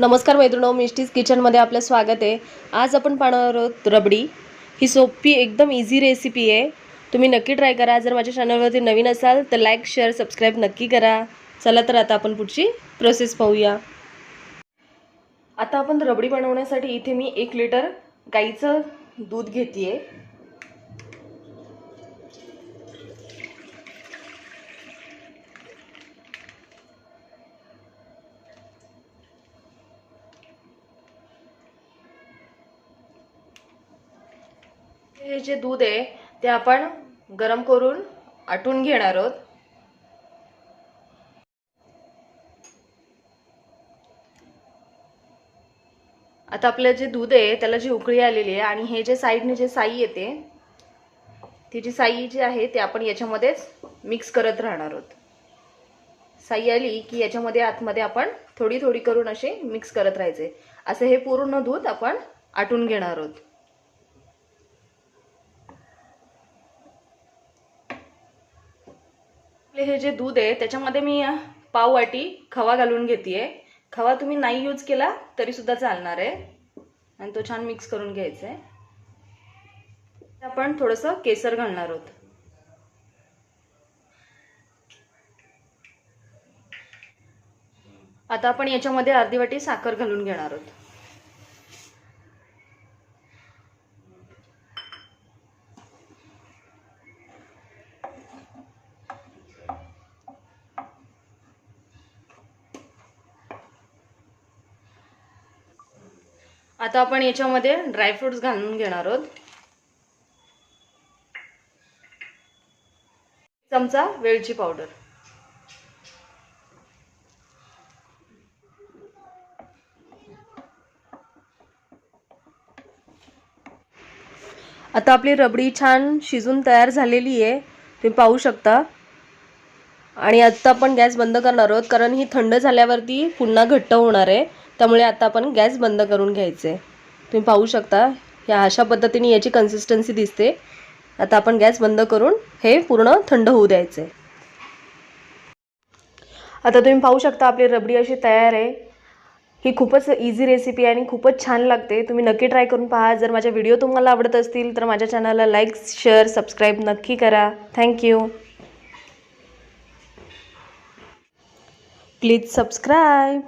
नमस्कार मैत्रिणो मिस्टीज किचनमध्ये आपलं स्वागत आहे. आज आपण पाहणार आहोत रबडी. ही सोपी एकदम इझी रेसिपी आहे. तुम्ही नक्की ट्राय करा. जर माझ्या चॅनलवरती नवीन असाल तर लाईक शेअर सबस्क्राईब नक्की करा. चला तर आता आपण पुढची प्रोसेस पाहूया. आता आपण रबडी बनवण्यासाठी इथे मी एक लिटर गाईचं दूध घेते हे जे दूध आहे ते आपण गरम करून आटून घेणार आहोत. आता आपलं जे दूध आहे त्याला जी उकळी आलेली आहे आणि हे जे साईडने जे साई येते ती जी साई जी आहे ते आपण याच्यामध्येच मिक्स करत राहणार आहोत. साई आली की याच्यामध्ये आतमध्ये आपण थोडी थोडी करून असे मिक्स करत राहायचे. असं हे पूर्ण दूध आपण आटून घेणार आहोत. हे जे दूध आहे त्याच्यामध्ये मी पाव वाटी खवा घालून घेते खवा तुम्ही नाही यूज केला तरी सुद्धा चालणार आहे. आणि तो छान मिक्स करून घ्यायचा आहे आपण थोडंसं केसर घालणार आहोत. आता आपण याच्यामध्ये अर्धी वाटी साखर घालून घेणार आहोत. आता आपण याच्यामध्ये ड्रायफ्रुट्स घालून घेणार आहोत. चमचा वेलची पावडर आता आपली रबडी छान शिजून तयार झालेली आहे. तुम्ही पाहू शकता. आणि आत्ता आपण गॅस बंद करणार आहोत कारण ही थंड झाल्यावरती पुन्हा घट्ट होणार आहे. त्यामुळे आता आपण गॅस बंद करून घ्यायचे. तुम्ही पाहू शकता या अशा पद्धतीने याची कन्सिस्टन्सी दिसते. आता आपण गॅस बंद करून हे पूर्ण थंड होऊ द्यायचे. आता तुम्ही पाहू शकता आपली रबडी अशी तयार आहे. ही खूपच इझी रेसिपी आहे आणि खूपच छान लागते. तुम्ही नक्की ट्राय करून पहा. जर माझ्या व्हिडिओ तुम्हाला आवडत असतील तर माझ्या चॅनलला लाईक शेअर सबस्क्राईब नक्की करा. Thank you please subscribe